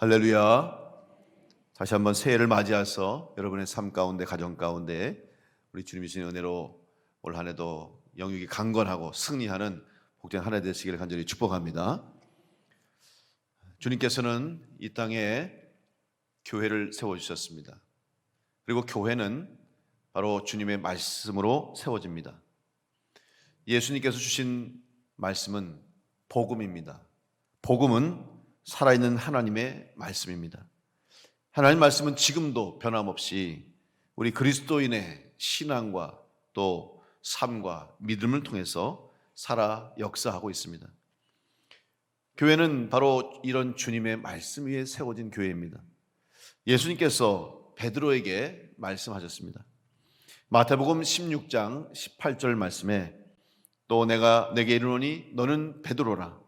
할렐루야. 다시 한번 새해를 맞이해서 여러분의 삶 가운데, 가정 가운데 우리 주님이 주신 은혜로 올 한 해도 영육이 강건하고 승리하는 복된 한 해 되시기를 간절히 축복합니다. 주님께서는 이 땅에 교회를 세워주셨습니다. 그리고 교회는 바로 주님의 말씀으로 세워집니다. 예수님께서 주신 말씀은 복음입니다. 복음은 살아있는 하나님의 말씀입니다. 하나님 말씀은 지금도 변함없이 우리 그리스도인의 신앙과 또 삶과 믿음을 통해서 살아 역사하고 있습니다. 교회는 바로 이런 주님의 말씀 위에 세워진 교회입니다. 예수님께서 베드로에게 말씀하셨습니다. 마태복음 16장 18절 말씀에 또 내가 내게 이르노니 너는 베드로라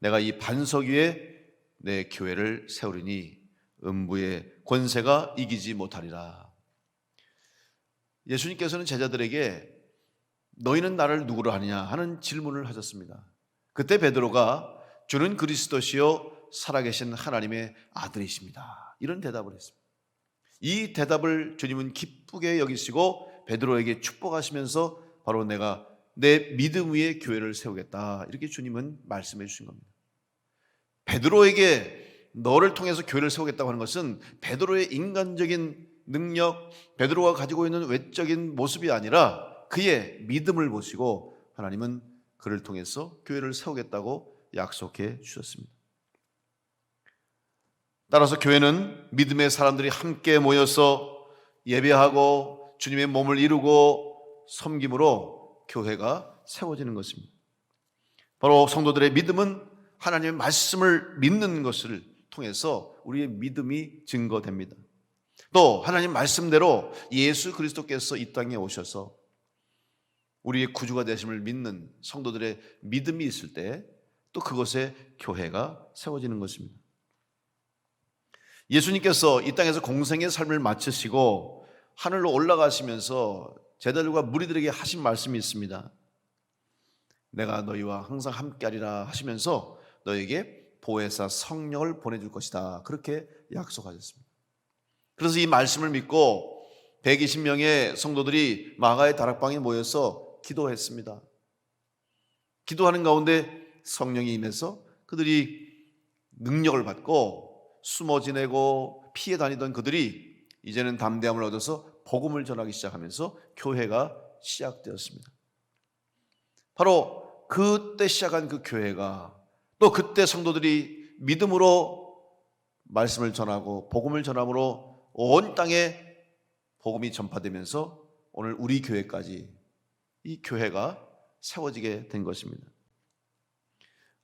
내가 이 반석 위에 내 교회를 세우리니 음부의 권세가 이기지 못하리라. 예수님께서는 제자들에게 너희는 나를 누구로 하느냐 하는 질문을 하셨습니다. 그때 베드로가 주는 그리스도시요 살아계신 하나님의 아들이십니다. 이런 대답을 했습니다. 이 대답을 주님은 기쁘게 여기시고 베드로에게 축복하시면서 바로 내가 내 믿음 위에 교회를 세우겠다. 이렇게 주님은 말씀해 주신 겁니다. 베드로에게 너를 통해서 교회를 세우겠다고 하는 것은 베드로의 인간적인 능력, 베드로가 가지고 있는 외적인 모습이 아니라 그의 믿음을 보시고 하나님은 그를 통해서 교회를 세우겠다고 약속해 주셨습니다. 따라서 교회는 믿음의 사람들이 함께 모여서 예배하고 주님의 몸을 이루고 섬김으로 교회가 세워지는 것입니다. 바로 성도들의 믿음은 하나님의 말씀을 믿는 것을 통해서 우리의 믿음이 증거됩니다. 또 하나님 말씀대로 예수 그리스도께서 이 땅에 오셔서 우리의 구주가 되심을 믿는 성도들의 믿음이 있을 때 또 그곳에 교회가 세워지는 것입니다. 예수님께서 이 땅에서 공생의 삶을 마치시고 하늘로 올라가시면서 제자들과 무리들에게 하신 말씀이 있습니다. 내가 너희와 항상 함께하리라 하시면서 너에게 보혜사 성령을 보내줄 것이다. 그렇게 약속하셨습니다. 그래서 이 말씀을 믿고 120명의 성도들이 마가의 다락방에 모여서 기도했습니다. 기도하는 가운데 성령이 임해서 그들이 능력을 받고 숨어 지내고 피해 다니던 그들이 이제는 담대함을 얻어서 복음을 전하기 시작하면서 교회가 시작되었습니다. 바로 그때 시작한 그 교회가 또 그때 성도들이 믿음으로 말씀을 전하고 복음을 전함으로 온 땅에 복음이 전파되면서 오늘 우리 교회까지 이 교회가 세워지게 된 것입니다.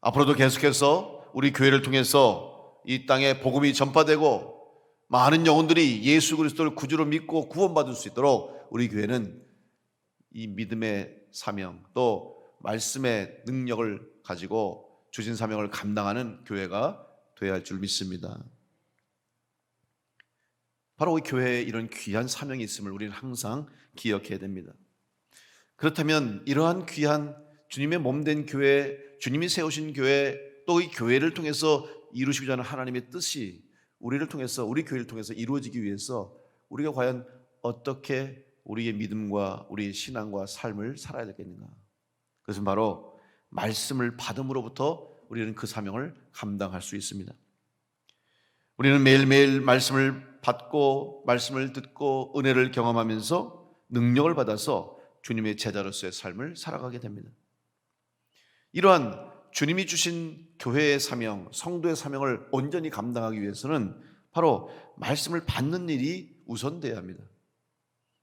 앞으로도 계속해서 우리 교회를 통해서 이 땅에 복음이 전파되고 많은 영혼들이 예수 그리스도를 구주로 믿고 구원받을 수 있도록 우리 교회는 이 믿음의 사명 또 말씀의 능력을 가지고 주신 사명을 감당하는 교회가 되어야 할 줄 믿습니다. 바로 이 교회에 이런 귀한 사명이 있음을 우리는 항상 기억해야 됩니다. 그렇다면 이러한 귀한 주님의 몸된 교회, 주님이 세우신 교회, 또 이 교회를 통해서 이루시고자 하는 하나님의 뜻이 우리를 통해서, 우리 교회를 통해서 이루어지기 위해서 우리가 과연 어떻게 우리의 믿음과 우리의 신앙과 삶을 살아야 되겠는가? 그것은 바로 말씀을 받음으로부터 우리는 그 사명을 감당할 수 있습니다. 우리는 매일매일 말씀을 받고 말씀을 듣고 은혜를 경험하면서 능력을 받아서 주님의 제자로서의 삶을 살아가게 됩니다. 이러한 주님이 주신 교회의 사명, 성도의 사명을 온전히 감당하기 위해서는 바로 말씀을 받는 일이 우선돼야 합니다.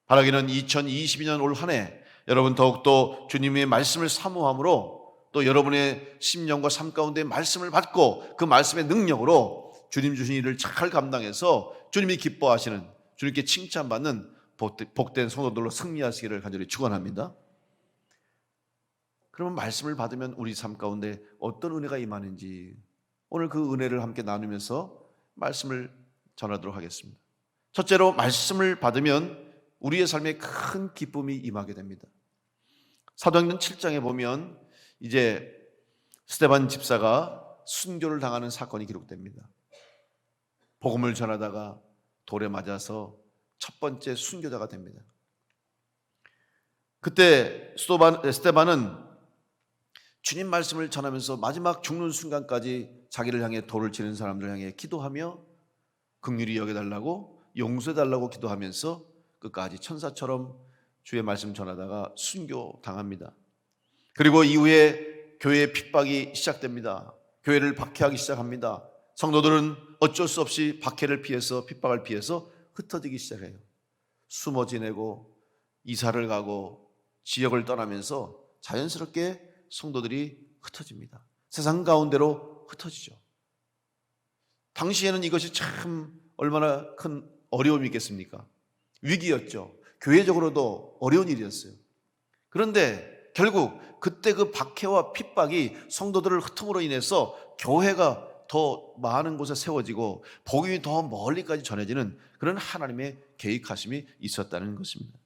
바라기는 2022년 올 한 해 여러분 더욱더 주님의 말씀을 사모함으로 또 여러분의 심령과 삶 가운데 말씀을 받고 그 말씀의 능력으로 주님 주신 일을 잘 감당해서 주님이 기뻐하시는 주님께 칭찬받는 복된 성도들로 승리하시기를 간절히 축원합니다. 그러면 말씀을 받으면 우리 삶 가운데 어떤 은혜가 임하는지 오늘 그 은혜를 함께 나누면서 말씀을 전하도록 하겠습니다. 첫째로 말씀을 받으면 우리의 삶에 큰 기쁨이 임하게 됩니다. 사도행전 7장에 보면 이제 스테반 집사가 순교를 당하는 사건이 기록됩니다. 복음을 전하다가 돌에 맞아서 첫 번째 순교자가 됩니다. 그때 스토반, 스테반은 주님 말씀을 전하면서 마지막 죽는 순간까지 자기를 향해 돌을 치는 사람들 향해 기도하며 극률이 여겨달라고 용서해달라고 기도하면서 끝까지 천사처럼 주의 말씀 전하다가 순교 당합니다. 그리고 이후에 교회의 핍박이 시작됩니다. 교회를 박해하기 시작합니다. 성도들은 어쩔 수 없이 박해를 피해서 핍박을 피해서 흩어지기 시작해요. 숨어 지내고 이사를 가고 지역을 떠나면서 자연스럽게 성도들이 흩어집니다. 세상 가운데로 흩어지죠. 당시에는 이것이 참 얼마나 큰 어려움이 있겠습니까? 위기였죠. 교회적으로도 어려운 일이었어요. 그런데 결국 그때 그 박해와 핍박이 성도들을 흩음으로 인해서 교회가 더 많은 곳에 세워지고 복음이 더 멀리까지 전해지는 그런 하나님의 계획하심이 있었다는 것입니다.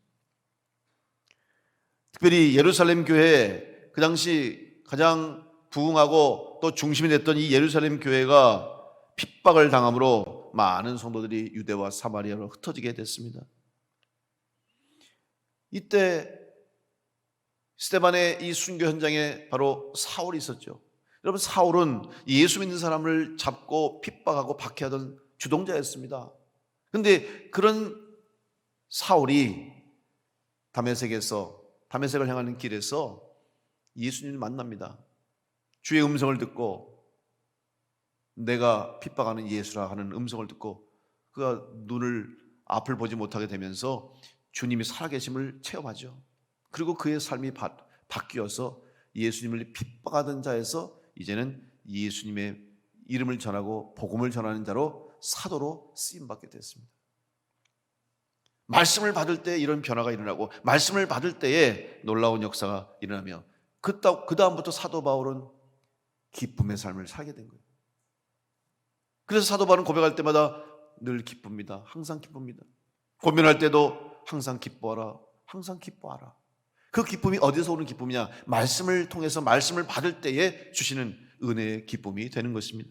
특별히 예루살렘 교회 그 당시 가장 부흥하고 또 중심이 됐던 이 예루살렘 교회가 핍박을 당함으로 많은 성도들이 유대와 사마리아로 흩어지게 됐습니다. 이때 스테반의 이 순교 현장에 바로 사울이 있었죠. 여러분 사울은 예수 믿는 사람을 잡고 핍박하고 박해하던 주동자였습니다. 근데 그런 사울이 다메섹에서 다메섹을 향하는 길에서 예수님을 만납니다. 주의 음성을 듣고 내가 핍박하는 예수라 하는 음성을 듣고 그가 눈을 앞을 보지 못하게 되면서 주님이 살아계심을 체험하죠. 그리고 그의 삶이 바, 바뀌어서 예수님을 핍박하던 자에서 이제는 예수님의 이름을 전하고 복음을 전하는 자로 사도로 쓰임 받게 됐습니다. 말씀을 받을 때 이런 변화가 일어나고 말씀을 받을 때에 놀라운 역사가 일어나며 그 다음부터 사도 바울은 기쁨의 삶을 살게 된 거예요. 그래서 사도 바울은 고백할 때마다 늘 기쁩니다. 항상 기쁩니다. 고민할 때도 항상 기뻐하라. 항상 기뻐하라. 그 기쁨이 어디서 오는 기쁨이냐? 말씀을 통해서 말씀을 받을 때에 주시는 은혜의 기쁨이 되는 것입니다.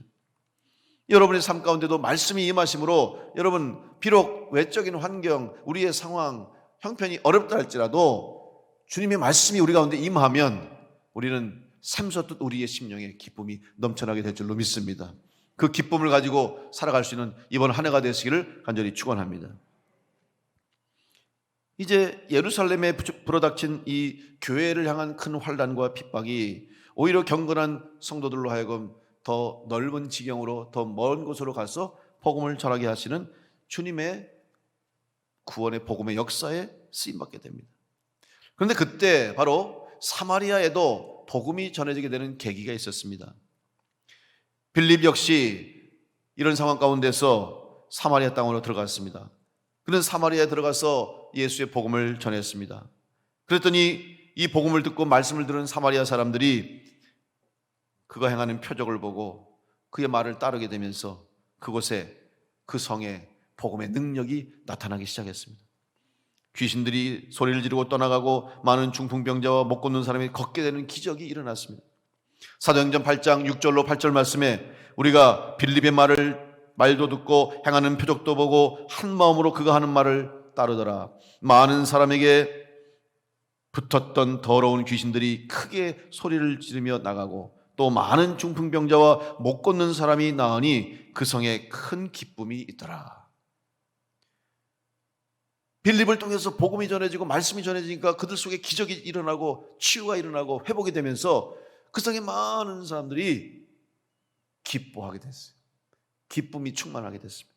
여러분의 삶 가운데도 말씀이 임하심으로 여러분 비록 외적인 환경, 우리의 상황, 형편이 어렵다 할지라도 주님의 말씀이 우리 가운데 임하면 우리는 샘솟듯 우리의 심령에 기쁨이 넘쳐나게 될 줄로 믿습니다. 그 기쁨을 가지고 살아갈 수 있는 이번 한 해가 되시기를 간절히 축원합니다. 이제 예루살렘에 불어닥친 이 교회를 향한 큰 환란과 핍박이 오히려 경건한 성도들로 하여금 더 넓은 지경으로 더 먼 곳으로 가서 복음을 전하게 하시는 주님의 구원의 복음의 역사에 쓰임 받게 됩니다. 그런데 그때 바로 사마리아에도 복음이 전해지게 되는 계기가 있었습니다. 빌립 역시 이런 상황 가운데서 사마리아 땅으로 들어갔습니다. 그는 사마리아에 들어가서 예수의 복음을 전했습니다. 그랬더니 이 복음을 듣고 말씀을 들은 사마리아 사람들이 그가 행하는 표적을 보고 그의 말을 따르게 되면서 그곳에 그 성에 복음의 능력이 나타나기 시작했습니다. 귀신들이 소리를 지르고 떠나가고 많은 중풍병자와 못 걷는 사람이 걷게 되는 기적이 일어났습니다. 사도행전 8장 6절로 8절 말씀에 우리가 빌립의 말을 말도 듣고 행하는 표적도 보고 한 마음으로 그가 하는 말을 따르더라. 많은 사람에게 붙었던 더러운 귀신들이 크게 소리를 지르며 나가고 또 많은 중풍병자와 못 걷는 사람이 나으니 그 성에 큰 기쁨이 있더라. 빌립을 통해서 복음이 전해지고 말씀이 전해지니까 그들 속에 기적이 일어나고 치유가 일어나고 회복이 되면서 그 성에 많은 사람들이 기뻐하게 됐어요. 기쁨이 충만하게 됐습니다.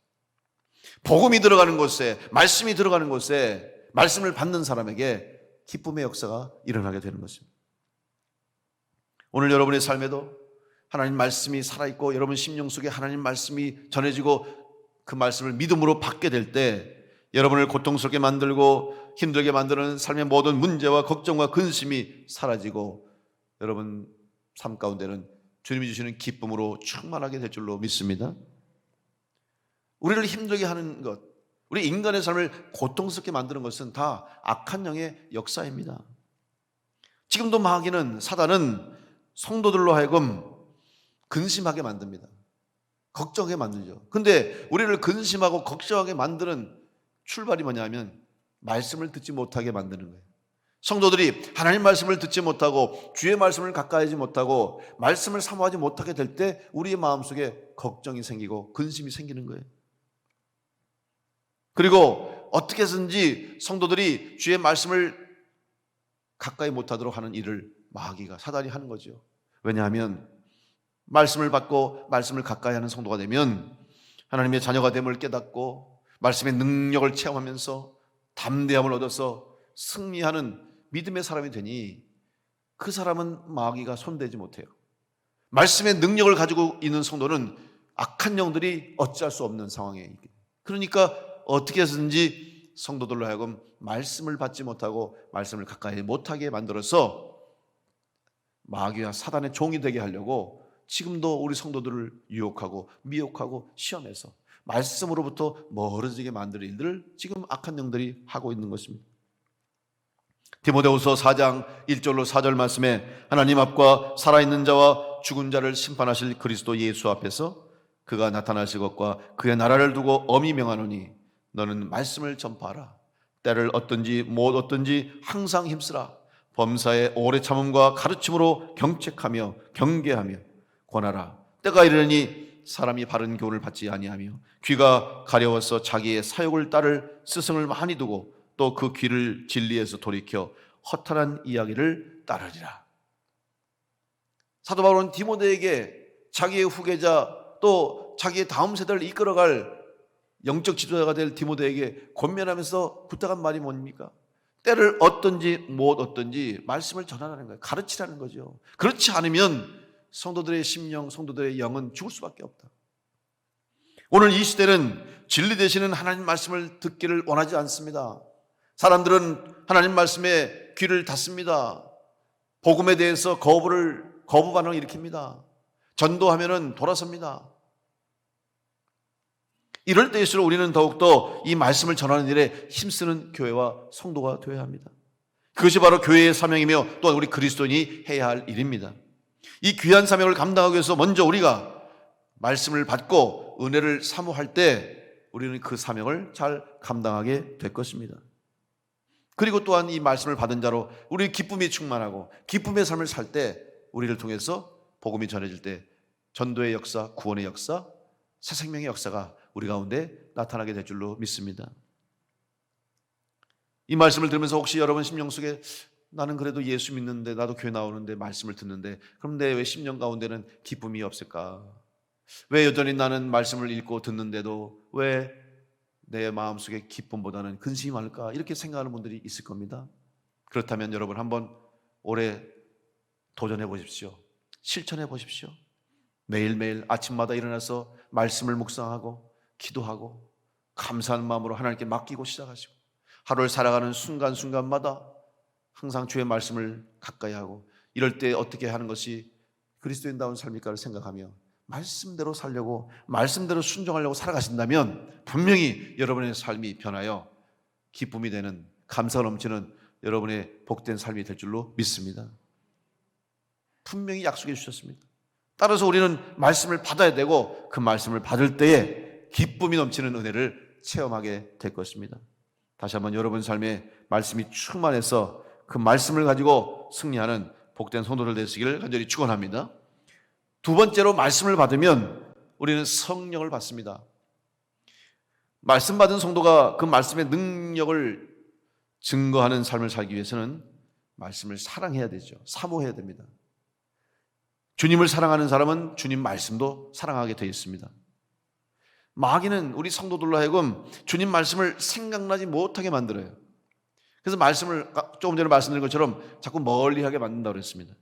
복음이 들어가는 곳에 말씀이 들어가는 곳에 말씀을 받는 사람에게 기쁨의 역사가 일어나게 되는 것입니다. 오늘 여러분의 삶에도 하나님 말씀이 살아있고 여러분 심령 속에 하나님 말씀이 전해지고 그 말씀을 믿음으로 받게 될 때 여러분을 고통스럽게 만들고 힘들게 만드는 삶의 모든 문제와 걱정과 근심이 사라지고 여러분 삶 가운데는 주님이 주시는 기쁨으로 충만하게 될 줄로 믿습니다. 우리를 힘들게 하는 것, 우리 인간의 삶을 고통스럽게 만드는 것은 다 악한 영의 역사입니다. 지금도 마귀는 사단은 성도들로 하여금 근심하게 만듭니다. 걱정하게 만들죠. 근데 우리를 근심하고 걱정하게 만드는 출발이 뭐냐면 말씀을 듣지 못하게 만드는 거예요. 성도들이 하나님 말씀을 듣지 못하고 주의 말씀을 가까이 하지 못하고 말씀을 사모하지 못하게 될 때 우리의 마음속에 걱정이 생기고 근심이 생기는 거예요. 그리고 어떻게 해서든지 성도들이 주의 말씀을 가까이 못하도록 하는 일을 마귀가 사단이 하는 거죠. 왜냐하면 말씀을 받고 말씀을 가까이 하는 성도가 되면 하나님의 자녀가 됨을 깨닫고 말씀의 능력을 체험하면서 담대함을 얻어서 승리하는 믿음의 사람이 되니 그 사람은 마귀가 손대지 못해요. 말씀의 능력을 가지고 있는 성도는 악한 영들이 어찌할 수 없는 상황에 있게. 그러니까 어떻게 해서든지 성도들로 하여금 말씀을 받지 못하고 말씀을 가까이 못하게 만들어서 마귀와 사단의 종이 되게 하려고 지금도 우리 성도들을 유혹하고 미혹하고 시험해서 말씀으로부터 멀어지게 만드는 일들을 지금 악한 영들이 하고 있는 것입니다. 디모데후서 4장 1절로 4절 말씀에 하나님 앞과 살아있는 자와 죽은 자를 심판하실 그리스도 예수 앞에서 그가 나타나실 것과 그의 나라를 두고 엄히 명하노니 너는 말씀을 전파하라. 때를 얻든지 못 얻든지 항상 힘쓰라. 범사의 오래 참음과 가르침으로 경책하며 경계하며 권하라. 때가 이르니 사람이 바른 교훈을 받지 아니하며 귀가 가려워서 자기의 사욕을 따를 스승을 많이 두고 또 그 귀를 진리에서 돌이켜 허탄한 이야기를 따르리라. 사도 바울은 디모데에게 자기의 후계자 또 자기의 다음 세대를 이끌어갈 영적 지도자가 될 디모데에게 권면하면서 부탁한 말이 뭡니까? 때를 얻든지 못 얻든지 말씀을 전하라는 거예요. 가르치라는 거죠. 그렇지 않으면 성도들의 심령, 성도들의 영은 죽을 수밖에 없다. 오늘 이 시대는 진리 되시는 하나님 말씀을 듣기를 원하지 않습니다. 사람들은 하나님 말씀에 귀를 닫습니다. 복음에 대해서 거부를 거부 반응을 일으킵니다. 전도하면은 돌아섭니다. 이럴 때일수록 우리는 더욱더 이 말씀을 전하는 일에 힘쓰는 교회와 성도가 되어야 합니다. 그것이 바로 교회의 사명이며 또한 우리 그리스도인이 해야 할 일입니다. 이 귀한 사명을 감당하기 위해서 먼저 우리가 말씀을 받고 은혜를 사모할 때 우리는 그 사명을 잘 감당하게 될 것입니다. 그리고 또한 이 말씀을 받은 자로 우리 기쁨이 충만하고 기쁨의 삶을 살 때 우리를 통해서 복음이 전해질 때 전도의 역사, 구원의 역사, 새 생명의 역사가 우리 가운데 나타나게 될 줄로 믿습니다. 이 말씀을 들으면서 혹시 여러분 심령 속에 나는 그래도 예수 믿는데 나도 교회 나오는데 말씀을 듣는데 그럼 내 왜 심령 가운데는 기쁨이 없을까? 왜 여전히 나는 말씀을 읽고 듣는데도 왜 내 마음속에 기쁨보다는 근심이 많을까? 이렇게 생각하는 분들이 있을 겁니다. 그렇다면 여러분 한번 올해 도전해 보십시오. 실천해 보십시오. 매일매일 아침마다 일어나서 말씀을 묵상하고 기도하고 감사하는 마음으로 하나님께 맡기고 시작하시고 하루를 살아가는 순간순간마다 항상 주의 말씀을 가까이 하고 이럴 때 어떻게 하는 것이 그리스도인다운 삶일까를 생각하며 말씀대로 살려고 말씀대로 순종하려고 살아가신다면 분명히 여러분의 삶이 변하여 기쁨이 되는 감사 넘치는 여러분의 복된 삶이 될 줄로 믿습니다. 분명히 약속해 주셨습니다. 따라서 우리는 말씀을 받아야 되고 그 말씀을 받을 때에 기쁨이 넘치는 은혜를 체험하게 될 것입니다. 다시 한번 여러분 삶에 말씀이 충만해서 그 말씀을 가지고 승리하는 복된 성도들 되시기를 간절히 축원합니다. 두 번째로 말씀을 받으면 우리는 성령을 받습니다. 말씀 받은 성도가 그 말씀의 능력을 증거하는 삶을 살기 위해서는 말씀을 사랑해야 되죠. 사모해야 됩니다. 주님을 사랑하는 사람은 주님 말씀도 사랑하게 되어 있습니다. 마귀는 우리 성도들로 하여금 주님 말씀을 생각나지 못하게 만들어요. 그래서 말씀을 조금 전에 말씀드린 것처럼 자꾸 멀리하게 만든다고 그랬습니다.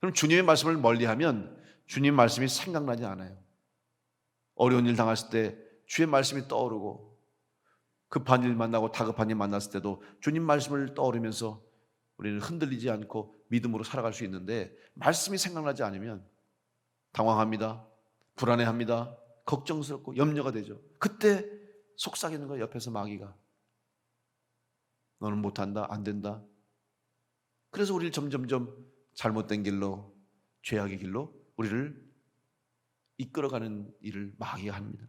그럼 주님의 말씀을 멀리하면 주님 말씀이 생각나지 않아요. 어려운 일 당했을 때 주의 말씀이 떠오르고 급한 일 만나고 다급한 일 만났을 때도 주님 말씀을 떠오르면서 우리는 흔들리지 않고 믿음으로 살아갈 수 있는데 말씀이 생각나지 않으면 당황합니다. 불안해합니다. 걱정스럽고 염려가 되죠. 그때 속삭이는 거예요. 옆에서 마귀가. 너는 못한다. 안 된다. 그래서 우리를 점점점 잘못된 길로 죄악의 길로 우리를 이끌어가는 일을 마귀가 합니다.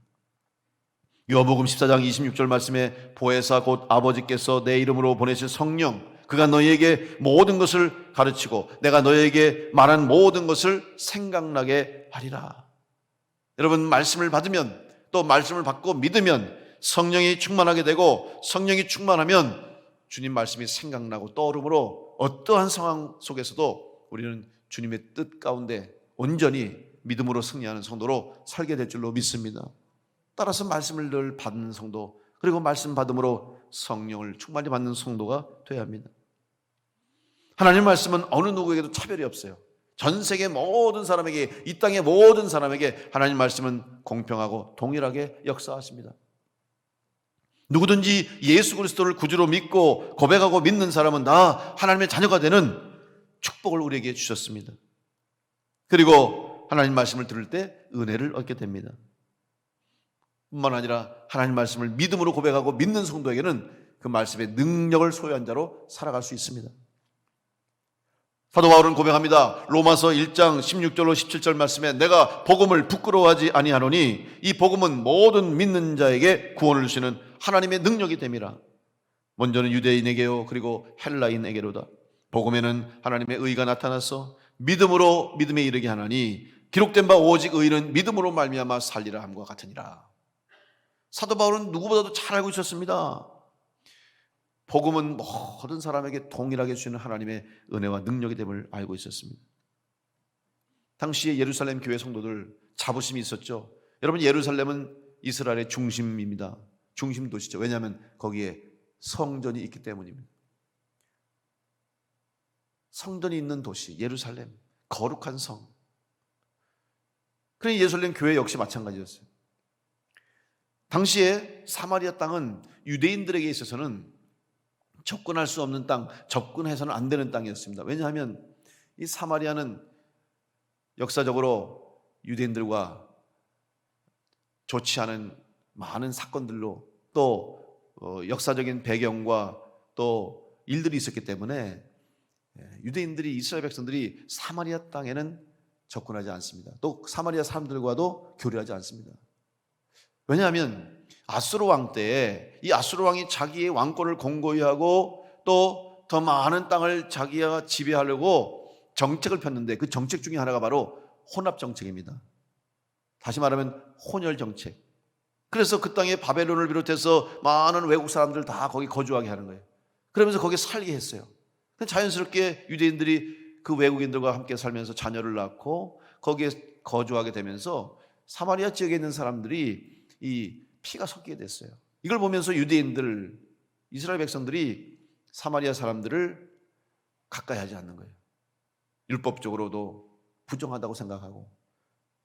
요한복음 14장 26절 말씀에 보혜사 곧 아버지께서 내 이름으로 보내신 성령 그가 너희에게 모든 것을 가르치고 내가 너희에게 말한 모든 것을 생각나게 하리라. 여러분 말씀을 받으면 또 말씀을 받고 믿으면 성령이 충만하게 되고 성령이 충만하면 주님 말씀이 생각나고 떠오르므로 어떠한 상황 속에서도 우리는 주님의 뜻 가운데 온전히 믿음으로 승리하는 성도로 살게 될 줄로 믿습니다. 따라서 말씀을 늘 받는 성도 그리고 말씀 받음으로 성령을 충만히 받는 성도가 되어야 합니다. 하나님 말씀은 어느 누구에게도 차별이 없어요. 전 세계 모든 사람에게 이 땅의 모든 사람에게 하나님 말씀은 공평하고 동일하게 역사하십니다. 누구든지 예수 그리스도를 구주로 믿고 고백하고 믿는 사람은 나 하나님의 자녀가 되는 축복을 우리에게 주셨습니다. 그리고 하나님 말씀을 들을 때 은혜를 얻게 됩니다. 뿐만 아니라 하나님 말씀을 믿음으로 고백하고 믿는 성도에게는 그 말씀의 능력을 소유한 자로 살아갈 수 있습니다. 사도 바울은 고백합니다. 로마서 1장 16절로 17절 말씀에 내가 복음을 부끄러워하지 아니하노니 이 복음은 모든 믿는 자에게 구원을 주시는 하나님의 능력이 됨이라. 먼저는 유대인에게요 그리고 헬라인에게로다. 복음에는 하나님의 의가 나타나서 믿음으로 믿음에 이르게 하나니 기록된 바 오직 의는 믿음으로 말미암아 살리라 함과 같으니라. 사도 바울은 누구보다도 잘 알고 있었습니다. 복음은 모든 사람에게 동일하게 주시는 하나님의 은혜와 능력이 됨을 알고 있었습니다. 당시에 예루살렘 교회 성도들 자부심이 있었죠. 여러분 예루살렘은 이스라엘의 중심입니다. 중심 도시죠. 왜냐하면 거기에 성전이 있기 때문입니다. 성전이 있는 도시 예루살렘 거룩한 성. 그래 예루살렘 교회 역시 마찬가지였어요. 당시에 사마리아 땅은 유대인들에게 있어서는 접근할 수 없는 땅, 접근해서는 안 되는 땅이었습니다. 왜냐하면 이 사마리아는 역사적으로 유대인들과 좋지 않은 많은 사건들로 또 어, 역사적인 배경과 또 일들이 있었기 때문에 예, 유대인들이 이스라엘 백성들이 사마리아 땅에는 접근하지 않습니다. 또 사마리아 사람들과도 교류하지 않습니다. 왜냐하면 아수르 왕 때에 이 아수르 왕이 자기의 왕권을 공고히 하고 또 더 많은 땅을 자기가 지배하려고 정책을 폈는데 그 정책 중에 하나가 바로 혼합 정책입니다. 다시 말하면 혼혈 정책. 그래서 그 땅에 바벨론을 비롯해서 많은 외국 사람들 다 거기 거주하게 하는 거예요. 그러면서 거기 살게 했어요. 자연스럽게 유대인들이 그 외국인들과 함께 살면서 자녀를 낳고 거기에 거주하게 되면서 사마리아 지역에 있는 사람들이 이 피가 섞이게 됐어요. 이걸 보면서 유대인들, 이스라엘 백성들이 사마리아 사람들을 가까이 하지 않는 거예요. 율법적으로도 부정하다고 생각하고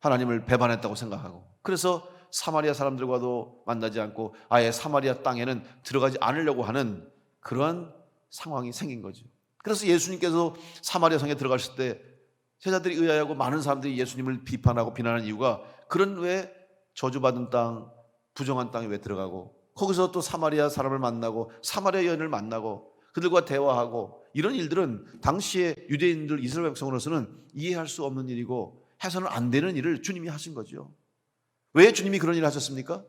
하나님을 배반했다고 생각하고 그래서 사마리아 사람들과도 만나지 않고 아예 사마리아 땅에는 들어가지 않으려고 하는 그러한 상황이 생긴 거죠. 그래서 예수님께서 사마리아 성에 들어가실 때 제자들이 의아하고 많은 사람들이 예수님을 비판하고 비난하는 이유가 그런 왜 저주받은 땅, 부정한 땅에 왜 들어가고 거기서 또 사마리아 사람을 만나고 사마리아 여인을 만나고 그들과 대화하고 이런 일들은 당시에 유대인들 이스라엘 백성으로서는 이해할 수 없는 일이고 해서는 안 되는 일을 주님이 하신 거죠. 왜 주님이 그런 일을 하셨습니까?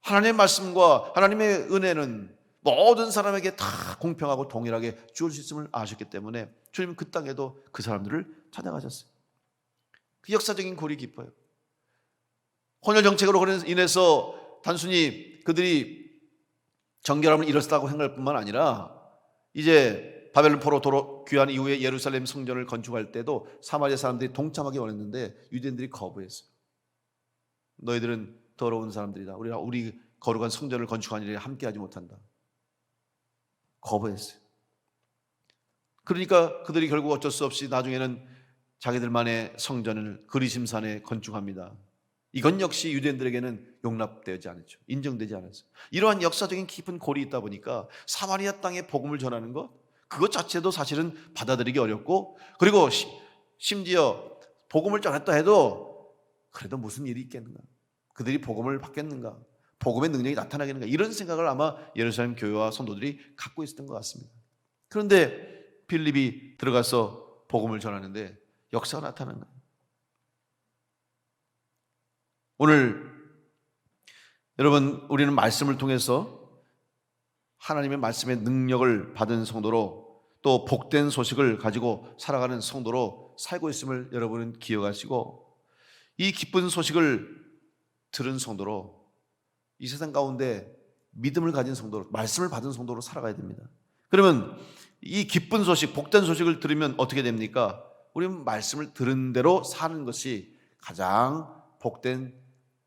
하나님의 말씀과 하나님의 은혜는 모든 사람에게 다 공평하고 동일하게 주어질 수 있음을 아셨기 때문에 주님은 그 땅에도 그 사람들을 찾아가셨어요. 그 역사적인 고리 깊어요. 혼혈 정책으로 인해서 단순히 그들이 정결함을 잃었다고 생각할 뿐만 아니라 이제 바벨론 포로 도로 귀환 이후에 예루살렘 성전을 건축할 때도 사마리아 사람들이 동참하기 원했는데 유대인들이 거부했어요. 너희들은 더러운 사람들이다. 우리가 우리 거룩한 성전을 건축한 일에 함께하지 못한다. 거부했어요. 그러니까 그들이 결국 어쩔 수 없이 나중에는 자기들만의 성전을 그리심산에 건축합니다. 이건 역시 유대인들에게는 용납되지 않았죠. 인정되지 않았어요. 이러한 역사적인 깊은 골이 있다 보니까 사마리아 땅에 복음을 전하는 것, 그것 자체도 사실은 받아들이기 어렵고, 그리고 심지어 복음을 전했다 해도 그래도 무슨 일이 있겠는가? 그들이 복음을 받겠는가? 복음의 능력이 나타나겠는가? 이런 생각을 아마 예루살렘 교회와 성도들이 갖고 있었던 것 같습니다. 그런데 필립이 들어가서 복음을 전하는데 역사가 나타나는 거예요. 오늘 여러분 우리는 말씀을 통해서 하나님의 말씀의 능력을 받은 성도로 또 복된 소식을 가지고 살아가는 성도로 살고 있음을 여러분은 기억하시고 이 기쁜 소식을 들은 성도로 이 세상 가운데 믿음을 가진 성도로 말씀을 받은 성도로 살아가야 됩니다. 그러면 이 기쁜 소식, 복된 소식을 들으면 어떻게 됩니까? 우리는 말씀을 들은 대로 사는 것이 가장 복된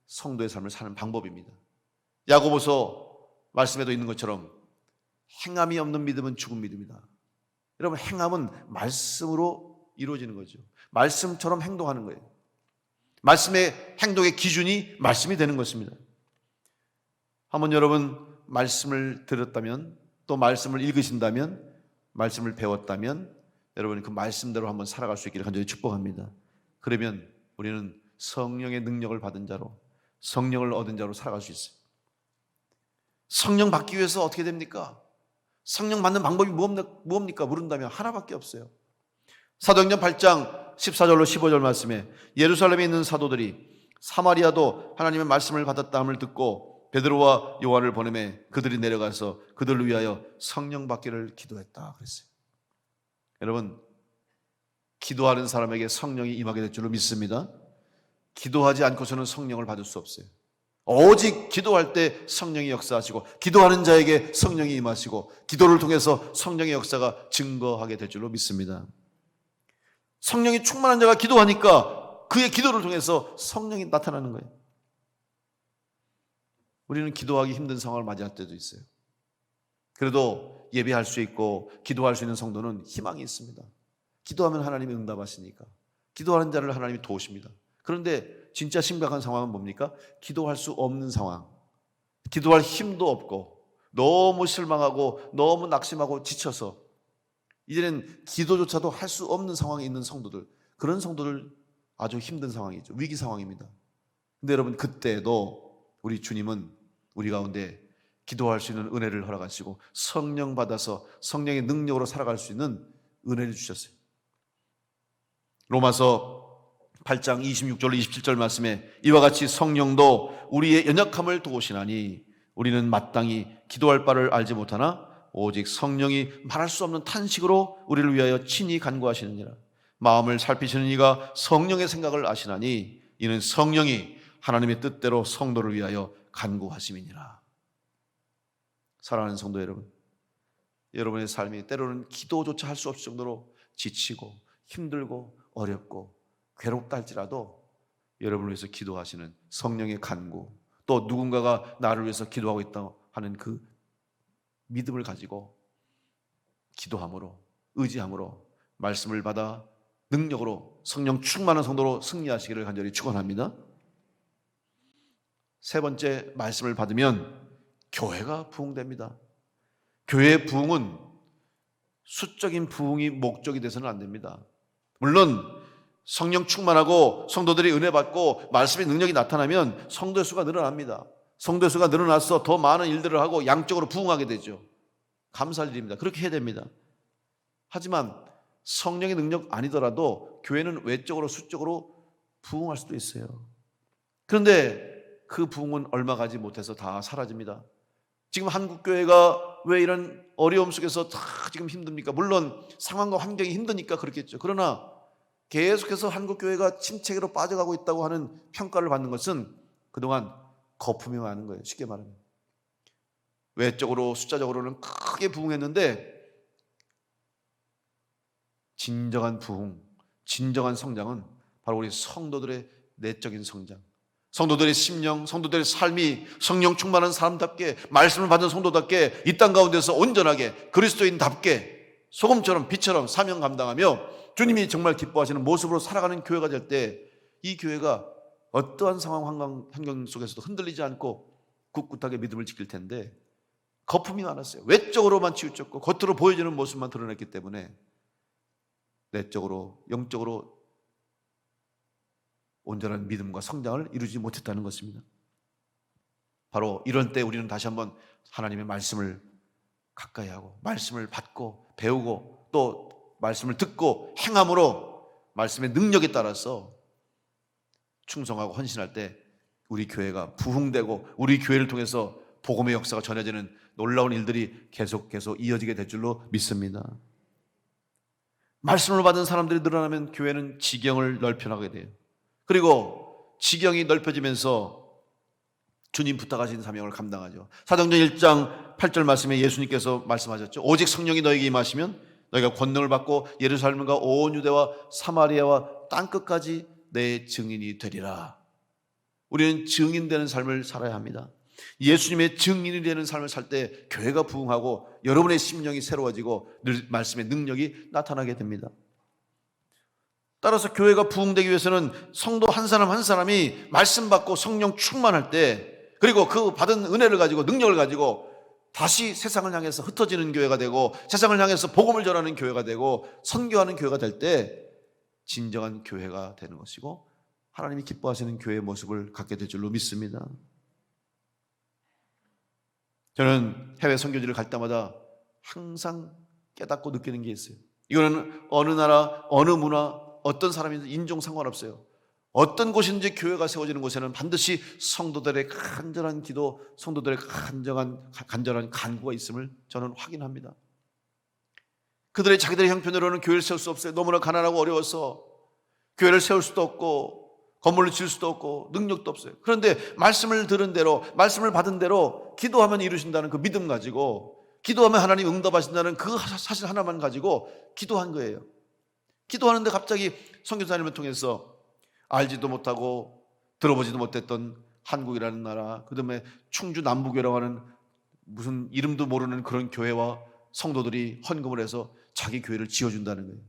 성도의 삶을 사는 방법입니다. 야고보서 말씀에도 있는 것처럼 행함이 없는 믿음은 죽은 믿음이다. 여러분 행함은 말씀으로 이루어지는 거죠. 말씀처럼 행동하는 거예요. 말씀의 행동의 기준이 말씀이 되는 것입니다. 한번 여러분 말씀을 들었다면 또 말씀을 읽으신다면 말씀을 배웠다면 여러분 그 말씀대로 한번 살아갈 수 있기를 간절히 축복합니다. 그러면 우리는 성령의 능력을 받은 자로 성령을 얻은 자로 살아갈 수 있어요. 성령 받기 위해서 어떻게 됩니까? 성령 받는 방법이 무엇입니까? 물은다면 하나밖에 없어요. 사도행전 8장 14절로 15절 말씀에 예루살렘에 있는 사도들이 사마리아도 하나님의 말씀을 받았다 함을 듣고 베드로와 요한을 보내매 그들이 내려가서 그들을 위하여 성령 받기를 기도했다 그랬어요. 여러분 기도하는 사람에게 성령이 임하게 될 줄로 믿습니다. 기도하지 않고서는 성령을 받을 수 없어요. 오직 기도할 때 성령이 역사하시고 기도하는 자에게 성령이 임하시고 기도를 통해서 성령의 역사가 증거하게 될 줄로 믿습니다. 성령이 충만한 자가 기도하니까 그의 기도를 통해서 성령이 나타나는 거예요. 우리는 기도하기 힘든 상황을 맞이할 때도 있어요. 그래도 예배할 수 있고 기도할 수 있는 성도는 희망이 있습니다. 기도하면 하나님이 응답하시니까. 기도하는 자를 하나님이 도우십니다. 그런데 진짜 심각한 상황은 뭡니까? 기도할 수 없는 상황. 기도할 힘도 없고 너무 실망하고 너무 낙심하고 지쳐서 이제는 기도조차도 할 수 없는 상황에 있는 성도들 그런 성도들 아주 힘든 상황이죠. 위기 상황입니다. 근데 여러분 그때도 우리 주님은 우리 가운데 기도할 수 있는 은혜를 허락하시고 성령 받아서 성령의 능력으로 살아갈 수 있는 은혜를 주셨어요. 로마서 8장 26절 27절 말씀에 이와 같이 성령도 우리의 연약함을 도우시나니 우리는 마땅히 기도할 바를 알지 못하나 오직 성령이 말할 수 없는 탄식으로 우리를 위하여 친히 간구하시느니라. 마음을 살피시는 이가 성령의 생각을 아시나니 이는 성령이 하나님의 뜻대로 성도를 위하여 간구하심이니라. 사랑하는 성도 여러분 여러분의 삶이 때로는 기도조차 할 수 없을 정도로 지치고 힘들고 어렵고 괴롭다 할지라도 여러분을 위해서 기도하시는 성령의 간구 또 누군가가 나를 위해서 기도하고 있다 하는 그 믿음을 가지고 기도함으로 의지함으로 말씀을 받아 능력으로 성령 충만한 성도로 승리하시기를 간절히 축원합니다. 세 번째 말씀을 받으면 교회가 부흥됩니다. 교회의 부흥은 수적인 부흥이 목적이 돼서는 안 됩니다. 물론 성령 충만하고 성도들이 은혜 받고 말씀의 능력이 나타나면 성도의 수가 늘어납니다. 성도의 수가 늘어나서 더 많은 일들을 하고 양적으로 부흥하게 되죠. 감사할 일입니다. 그렇게 해야 됩니다. 하지만 성령의 능력 아니더라도 교회는 외적으로 수적으로 부흥할 수도 있어요. 그런데 그 부흥은 얼마 가지 못해서 다 사라집니다. 지금 한국 교회가 왜 이런 어려움 속에서 다 지금 힘듭니까? 물론 상황과 환경이 힘드니까 그렇겠죠. 그러나 계속해서 한국 교회가 침체기로 빠져가고 있다고 하는 평가를 받는 것은 그동안 거품이 많은 거예요. 쉽게 말하면. 외적으로 숫자적으로는 크게 부흥했는데 진정한 부흥, 진정한 성장은 바로 우리 성도들의 내적인 성장. 성도들의 심령, 성도들의 삶이 성령 충만한 사람답게 말씀을 받은 성도답게 이 땅 가운데서 온전하게 그리스도인답게 소금처럼 빛처럼 사명 감당하며 주님이 정말 기뻐하시는 모습으로 살아가는 교회가 될 때 이 교회가 어떠한 상황 환경 속에서도 흔들리지 않고 꿋꿋하게 믿음을 지킬 텐데 거품이 많았어요. 외적으로만 치우쳤고 겉으로 보여지는 모습만 드러냈기 때문에 내적으로 영적으로 온전한 믿음과 성장을 이루지 못했다는 것입니다. 바로 이런 때 우리는 다시 한번 하나님의 말씀을 가까이 하고 말씀을 받고 배우고 또 말씀을 듣고 행함으로 말씀의 능력에 따라서 충성하고 헌신할 때 우리 교회가 부흥되고 우리 교회를 통해서 복음의 역사가 전해지는 놀라운 일들이 계속 계속 이어지게 될 줄로 믿습니다. 말씀을 받은 사람들이 늘어나면 교회는 지경을 넓혀나가게 돼요. 그리고 지경이 넓혀지면서 주님 부탁하신 사명을 감당하죠. 사도행전 1장 8절 말씀에 예수님께서 말씀하셨죠. 오직 성령이 너에게 임하시면 너희가 권능을 받고 예루살렘과 온 유대와 사마리아와 땅 끝까지 내 증인이 되리라. 우리는 증인되는 삶을 살아야 합니다. 예수님의 증인이 되는 삶을 살 때 교회가 부흥하고 여러분의 심령이 새로워지고 늘 말씀의 능력이 나타나게 됩니다. 따라서 교회가 부흥되기 위해서는 성도 한 사람 한 사람이 말씀 받고 성령 충만할 때 그리고 그 받은 은혜를 가지고 능력을 가지고 다시 세상을 향해서 흩어지는 교회가 되고 세상을 향해서 복음을 전하는 교회가 되고 선교하는 교회가 될 때 진정한 교회가 되는 것이고 하나님이 기뻐하시는 교회의 모습을 갖게 될 줄로 믿습니다. 저는 해외 선교지를 갈 때마다 항상 깨닫고 느끼는 게 있어요. 이거는 어느 나라, 어느 문화, 어떤 사람이든 인종 상관없어요. 어떤 곳인지 교회가 세워지는 곳에는 반드시 성도들의 간절한 기도, 성도들의 간절한, 간절한 간구가 있음을 저는 확인합니다. 그들의 자기들의 형편으로는 교회를 세울 수 없어요. 너무나 가난하고 어려워서 교회를 세울 수도 없고 건물을 지을 수도 없고 능력도 없어요. 그런데 말씀을 들은 대로 말씀을 받은 대로 기도하면 이루신다는 그 믿음 가지고 기도하면 하나님 응답하신다는 그 사실 하나만 가지고 기도한 거예요. 기도하는데 갑자기 선교사님을 통해서 알지도 못하고 들어보지도 못했던 한국이라는 나라, 그 다음에 충주 남부교라고 하는 무슨 이름도 모르는 그런 교회와 성도들이 헌금을 해서 자기 교회를 지어준다는 거예요.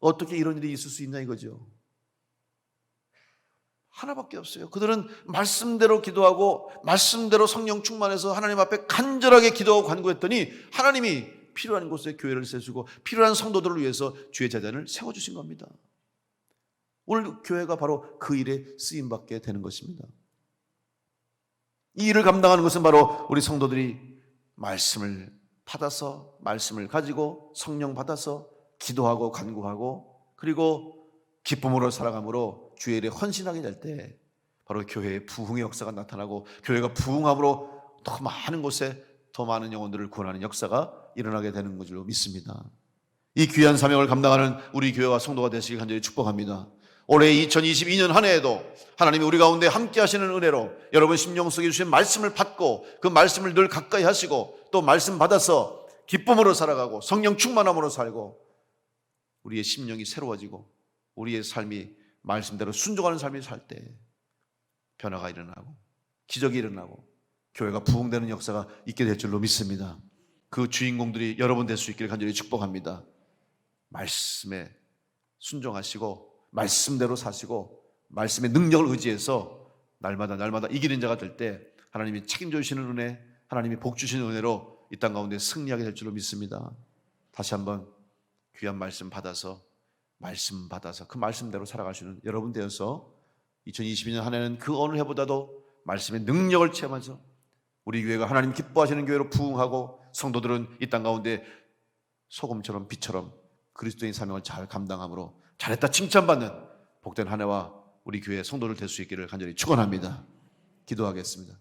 어떻게 이런 일이 있을 수 있냐 이거죠. 하나밖에 없어요. 그들은 말씀대로 기도하고 말씀대로 성령 충만해서 하나님 앞에 간절하게 기도하고 간구했더니 하나님이 필요한 곳에 교회를 세우고 필요한 성도들을 위해서 주의 재단을 세워주신 겁니다. 오늘 교회가 바로 그 일에 쓰임 받게 되는 것입니다. 이 일을 감당하는 것은 바로 우리 성도들이 말씀을 받아서 말씀을 가지고 성령 받아서 기도하고 간구하고 그리고 기쁨으로 살아감으로 주의 일에 헌신하게 될 때 바로 교회의 부흥의 역사가 나타나고 교회가 부흥함으로 더 많은 곳에 더 많은 영혼들을 구원하는 역사가 일어나게 되는 것으로 믿습니다. 이 귀한 사명을 감당하는 우리 교회와 성도가 되시길 간절히 축복합니다. 올해 2022년 한 해에도 하나님이 우리 가운데 함께 하시는 은혜로 여러분 심령 속에 주신 말씀을 받고 그 말씀을 늘 가까이 하시고 또 말씀 받아서 기쁨으로 살아가고 성령 충만함으로 살고 우리의 심령이 새로워지고 우리의 삶이 말씀대로 순종하는 삶이 살 때 변화가 일어나고 기적이 일어나고 교회가 부흥되는 역사가 있게 될 줄로 믿습니다. 그 주인공들이 여러분 될 수 있기를 간절히 축복합니다. 말씀에 순종하시고 말씀대로 사시고 말씀의 능력을 의지해서 날마다 날마다 이기는 자가 될 때 하나님이 책임져 주시는 은혜, 하나님이 복 주시는 은혜로 이 땅 가운데 승리하게 될 줄로 믿습니다. 다시 한번 귀한 말씀 받아서 말씀 받아서 그 말씀대로 살아가시는 여러분 되어서 2022년 한 해는 그 어느 해보다도 말씀의 능력을 체험하죠. 우리 교회가 하나님 기뻐하시는 교회로 부흥하고 성도들은 이 땅 가운데 소금처럼 빛처럼 그리스도인 사명을 잘 감당함으로 잘했다 칭찬받는 복된 한 해와 우리 교회 성도를 될 수 있기를 간절히 축원합니다. 기도하겠습니다.